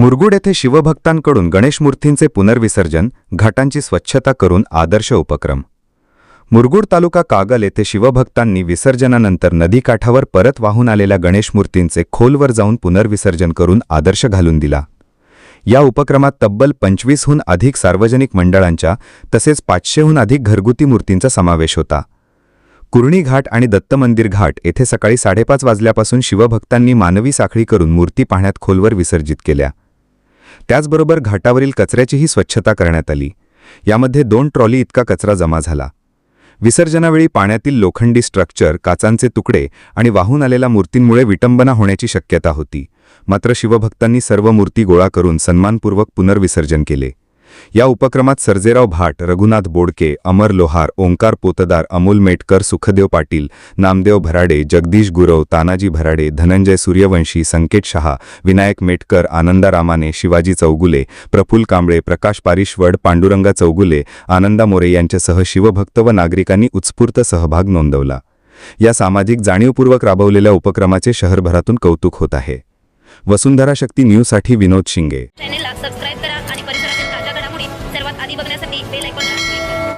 मुरगुड येथे शिवभक्तांकडून गणेश मूर्तींचे पुनर्विसर्जन घाटांची स्वच्छता करून आदर्श उपक्रम. मुरगुड तालुका कागल येथे शिवभक्तांनी विसर्जनानंतर नदीकाठावर परत वाहून आलेल्या गणेश मूर्तींचे खोलवर जाऊन पुनर्विसर्जन करून आदर्श घालून दिला. या उपक्रमात तब्बल पंचवीसहून अधिक सार्वजनिक मंडळांच्या तसेच पाचशेहून अधिक घरगुती मूर्तींचा समावेश होता. कुर्णी घाट आणि दत्त मंदिर घाट येथे सकाळी साडेपाच वाजल्यापासून शिवभक्तांनी मानवी साखळी करून मूर्ती पाहण्यात खोलवर विसर्जित केल्या. त्याचबरोबर घाटावरील कचऱ्याचीही स्वच्छता करण्यात आली. यामध्ये दोन ट्रॉली इतका कचरा जमा झाला. विसर्जनावेळी पाण्यातील लोखंडी स्ट्रक्चर काचांचे तुकडे आणि वाहून आलेल्या मूर्तींमुळे विटंबना होण्याची शक्यता होती. मात्र शिवभक्तांनी सर्व मूर्ती गोळा करून सन्मानपूर्वक पुनर्विसर्जन केले. या उपक्रमात सर्जेराव भाट रघुनाथ बोडके अमर लोहार ओंकार पोतदार अमोल मेटकर सुखदेव पाटील नामदेव भराडे जगदीश गुरव तानाजी भराडे धनंजय सूर्यवंशी संकेत शहा विनायक मेटकर आनंदा रामाने शिवाजी चौगुले प्रफुल कांबळे प्रकाश पारिश्वड पांडुरंगा चौगुले आनंदा मोरे यांच्यासह शिवभक्त व नागरिकांनी उत्स्फूर्त सहभाग नोंदवला. या सामाजिक जाणीवपूर्वक राबवलेल्या उपक्रमाचे शहरभरातून कौतुक होत आहे. वसुंधरा शक्ती न्यूजसाठी Vinod Shinge. Subscribe Di ba na sa take like on last week?